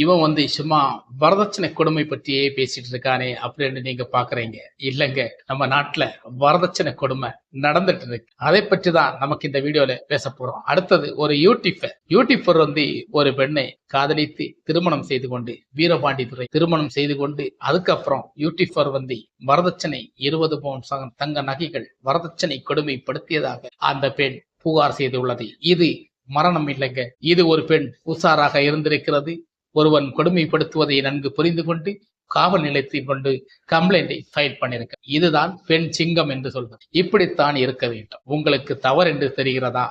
இவன் வந்து சும்மா வரதட்சணை கொடுமை பற்றியே பேசிட்டு இருக்கானே அப்படின்னு நீங்க பாக்குறீங்க. இல்லைங்க நம்ம நாட்டுல வரதட்சணை கொடுமை நடந்துட்டு இருக்கு. அதை பற்றி தான் நமக்கு இந்த வீடியோல பேச போறோம். அடுத்தது ஒரு யூடியூபர் யூடியூபர் வந்து ஒரு பெண்ணை காதலித்து திருமணம் செய்து கொண்டு வீரபாண்டித்துறை திருமணம் செய்து கொண்டு அதுக்கப்புறம் யூடியூபர் வந்து வரதட்சணை இருபது பவுன் தங்க நகைகள் வரதட்சணை கொடுமைப்படுத்தியதாக அந்த பெண் புகார் செய்துள்ளது. இது மரணம் இல்லைங்க. இது ஒரு பெண் உஷாராக இருந்திருக்கிறது. ஒருவன் கொடுமைப்படுத்துவதை நன்கு புரிந்து கொண்டு காவல் நிலையத்தில் கொண்டு கம்ப்ளைண்டை ஃபைல் பண்ணிருக்க. இதுதான் பெண் சிங்கம் என்று சொல்வது. இப்படித்தான் இருக்க வேண்டும். உங்களுக்கு தவறு என்று தெரிகிறதா?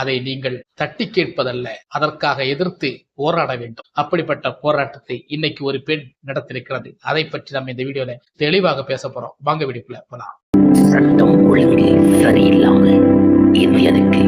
அதை நீங்கள் தட்டி கேட்பதல்ல. அதற்காக எதிர்த்து போராட வேண்டும். அப்படிப்பட்ட போராட்டத்தை இன்னைக்கு ஒரு பெண் நடத்திருக்கிறது அதை பற்றி நம்ம இந்த வீடியோல தெளிவாக பேச போறோம். வாங்க வீடியோக்குள்ள போலாம். சட்டம் ஒழுங்கு சரியில்லாம இந்தியனுக்கு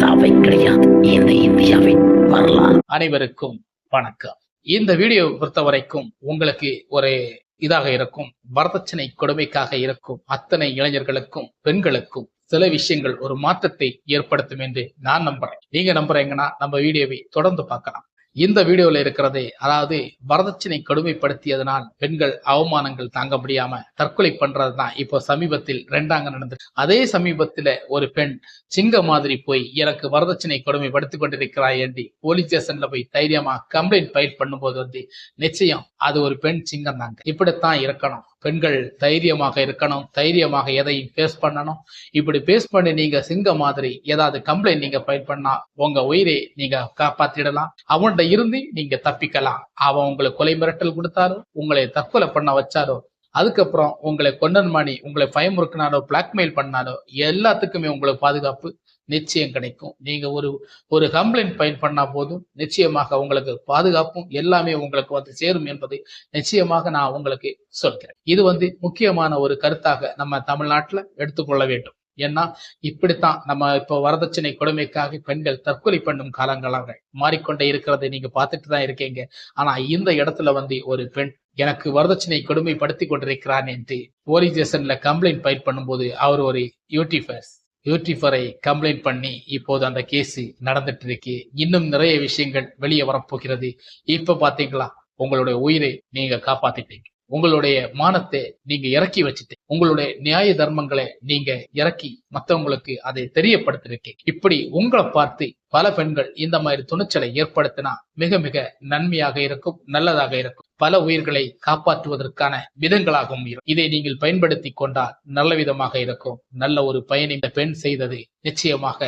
சாவை கிடையாது. இந்த இந்தியாவின் வரலாறு. அனைவருக்கும் வணக்கம். இந்த வீடியோ பொறுத்த வரைக்கும் உங்களுக்கு ஒரு இதாக இருக்கும் வரதட்சணை கொடுமைக்காக இருக்கும் அத்தனை இளைஞர்களுக்கும் பெண்களுக்கும் சில விஷயங்கள் ஒரு மாற்றத்தை ஏற்படுத்தும் என்று நான் நம்புறேன். நீங்க நம்புறீங்கன்னா நம்ம வீடியோவை தொடர்ந்து பார்க்கலாம். இந்த வீடியோல இருக்கிறது அதாவது வரதட்சணை கொடுமைப்படுத்தியதனால் பெண்கள் அவமானங்கள் தாங்க முடியாம தற்கொலை பண்றதுதான் இப்போ சமீபத்தில் ரெண்டாங்க நடந்தது அதே சமீபத்துல ஒரு பெண் சிங்க மாதிரி போய் எனக்கு வரதட்சணை கொடுமைப்படுத்திக் கொண்டிருக்கிறாய் என்று போலீஸ் ஸ்டேஷன்ல போய் தைரியமா கம்ப்ளைண்ட் ஃபைல் பண்ணும்போது வந்து நிச்சயம் அது ஒரு பெண் சிங்கம் தாங்க இப்படித்தான் இருக்கணும். பெண்கள் தைரியமாக இருக்கணும் தைரியமாக எதையும் ஃபேஸ் பண்ணணும். இப்படி ஃபேஸ் பண்ணி நீங்க சிங்க மாதிரி ஏதாவது கம்ப்ளைண்ட் நீங்க ஃபைல் பண்ணா உங்க உயிரை நீங்க காப்பாத்திடலாம். அவன்கிட்ட இருந்து நீங்க தப்பிக்கலாம். அவன் உங்களுக்கு கொலை மிரட்டல் கொடுத்தாரோ உங்களை தற்கொலை பண்ண வச்சாரோ அதுக்கப்புறம் உங்களை கொண்டன்மானி உங்களை பயமுறுக்கினாலோ பிளாக்மெயில் பண்ணாலோ எல்லாத்துக்குமே உங்களுக்கு பாதுகாப்பு நிச்சயம் கிடைக்கும். நீங்க ஒரு ஒரு கம்ப்ளைண்ட் பயன் பண்ணா போதும். நிச்சயமாக உங்களுக்கு பாதுகாப்பும் எல்லாமே உங்களுக்கு வந்து சேரும் என்பதை நிச்சயமாக நான் உங்களுக்கு சொல்கிறேன். இது வந்து முக்கியமான ஒரு கருத்தாக நம்ம தமிழ்நாட்டில் எடுத்துக்கொள்ள வேண்டும். ஏன்னா இப்படித்தான் நம்ம இப்போ வரதட்சணை கொடுமைக்காக பெண்கள் தற்கொலை பண்ணும் காலங்களாக மாறிக்கொண்டே இருக்கிறதை நீங்க பார்த்துட்டு தான் இருக்கீங்க. ஆனா இந்த இடத்துல வந்து ஒரு பெண் எனக்கு வரதட்சணை கொடுமைப்படுத்தி கொண்டிருக்கிறான் என்று போலீஸ் ஸ்டேஷன்ல கம்ப்ளைண்ட் ஃபைல் பண்ணும்போது அவர் ஒரு யூடியூபர் யூடியூபரை கம்ப்ளைண்ட் பண்ணி இப்போது அந்த கேஸ் நடந்துட்டு இருக்கு. இன்னும் நிறைய விஷயங்கள் வெளியே வரப்போகிறது. இப்ப பாத்தீங்களா? உங்களுடைய உயிரை நீங்க காப்பாத்திட்டீங்க. உங்களுடைய மானத்தை நீங்க இறக்கி வச்சுட்டு உங்களுடைய நியாய தர்மங்களை நீங்க இறக்கி மத்தவங்களுக்கு அதை தெரியப்படுத்திருக்கீங்க இப்படி உங்களை பார்த்து பல பெண்கள் இந்த மாதிரி துணிச்சலை ஏற்படுத்தினா மிக மிக நன்மையாக இருக்கும் நல்லதாக இருக்கும். பல உயிர்களை காப்பாற்றுவதற்கான விதங்களாகவும் இருக்கும். இதை நீங்கள் பயன்படுத்தி கொண்டால் நல்ல விதமாக இருக்கும். நல்ல ஒரு பயன் இந்த பெண் செய்தது நிச்சயமாக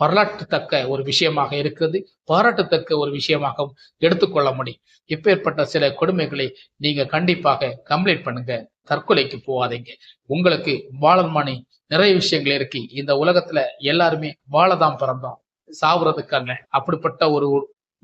வரலாற்றுத்தக்க ஒரு விஷயமாக இருக்கிறது. பாராட்டத்தக்க ஒரு விஷயமாகவும் எடுத்துக்கொள்ள முடியும். இப்பேற்பட்ட சில கொடுமைகளை நீங்க கண்டிப்பாக கம்ப்ளைண்ட் பண்ணுங்க. தற்கொலைக்கு போகாதீங்க. உங்களுக்கு வாழன்மானி நிறைய விஷயங்கள் இருக்கு. இந்த உலகத்துல எல்லாருமே வாழதான் பிறந்தோம். சாவுறதுக்கான அப்படிப்பட்ட ஒரு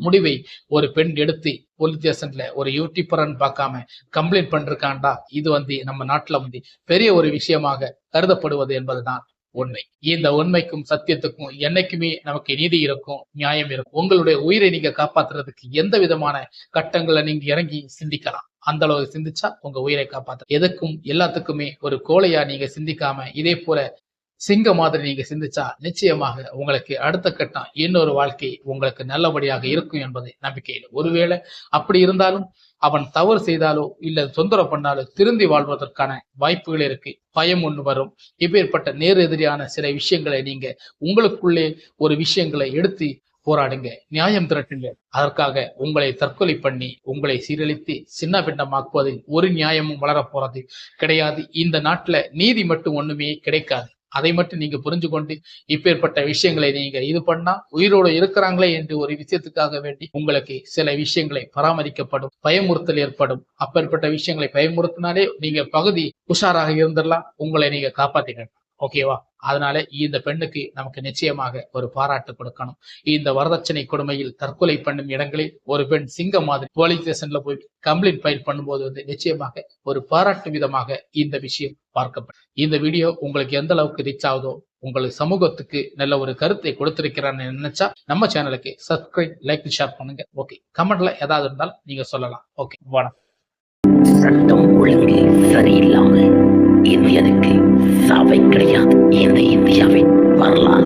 முடிவை ஒரு பெண் எடுத்து போலீஸ் ஸ்டேஷன்ல ஒரு யூடியூபர்னு பார்க்காம கம்ப்ளைண்ட் பண்ணிருக்காண்டா? இது வந்து நம்ம நாட்டுல வந்து பெரிய ஒரு விஷயமாக கருதப்படுவது என்பதுதான். உண்மை. இந்த உண்மைக்கும் சத்தியத்துக்கும் என்னைக்குமே நமக்கு நீதி இருக்கும் நியாயம் இருக்கும். உங்களுடைய உயிரை நீங்க காப்பாத்துறதுக்கு எந்த விதமான கட்டங்களை நீங்க இறங்கி சிந்திக்கலாம்? அந்த அளவு சிந்திச்சா உங்க உயிரை காப்பாத்த எதுக்கும் எல்லாத்துக்குமே ஒரு கோழையா நீங்க சிந்திக்காம இதே போல சிங்க மாதிரி நீங்க சிந்திச்சா நிச்சயமாக உங்களுக்கு அடுத்த கட்டம் இன்னொரு வாழ்க்கை உங்களுக்கு நல்லபடியாக இருக்கும் என்பது நம்பிக்கையில். ஒருவேளை அப்படி இருந்தாலும் அவன் தவறு செய்தாலோ இல்ல தொந்தரவு பண்ணாலோ திருந்தி வாழ்வதற்கான வாய்ப்புகள் இருக்கு. பயம் ஒன்று வரும். இப்பேற்பட்ட நேர் எதிரியான சில விஷயங்களை நீங்க உங்களுக்குள்ளே ஒரு விஷயங்களை எடுத்து போராடுங்க. நியாயம் திரட்டுங்க. அதற்காக உங்களை தற்கொலை பண்ணி உங்களை சீரழித்து சின்ன பின்னமாக்குவது ஒரு நியாயமும் வளரப்போறது கிடையாது. இந்த நாட்டுல நீதி மட்டும் ஒண்ணுமே கிடைக்காது. அதை மட்டும் நீங்க புரிஞ்சு கொண்டு இப்பேற்பட்ட விஷயங்களை நீங்க இது பண்ணா உயிரோடு இருக்கிறாங்களே என்று ஒரு விஷயத்துக்காக வேண்டி உங்களுக்கு சில விஷயங்களை பராமரிக்கப்படும் பயமுறுத்தல் ஏற்படும். அப்பேற்பட்ட விஷயங்களை பயமுறுத்தினாலே நீங்க பகுதி உஷாராக இருந்துடலாம். உங்களை நீங்க காப்பாத்திக்கணும் ஓகேவா? அதனால இந்த பெண்ணுக்கு நமக்கு நிச்சயமாக ஒரு பாராட்டு கொடுக்கணும். இந்த வரதட்சணை கொடுமையில் தற்கொலை பண்ணும் இடங்களில் ஒரு பெண் சிங்கம் மாதிரி போலீஸ் ஸ்டேஷன்ல போய் கம்ப்ளைண்ட் ஃபைல் பண்ணும்போது வந்து நிச்சயமாக ஒரு பாராட்டு விதமாக இந்த விஷயம் பார்க்கப்படும். இந்த வீடியோ உங்களுக்கு எந்த அளவுக்கு ரீச் ஆகுதோ உங்களுக்கு சமூகத்துக்கு நல்ல ஒரு கருத்தை கொடுத்திருக்கிறான்னு நினைச்சா நம்ம சேனலுக்கு சப்ஸ்கிரைப் லைக் ஷேர் பண்ணுங்க. ஓகே கமெண்ட்ல ஏதாவது இருந்தாலும் நீங்க சொல்லலாம். ஓகே வணக்கம். சட்டம் ஒழுங்கு சரியில்லாம இந்தியனுக்கு சபை கிடையாது இந்த இந்தியாவின் வரலாறு.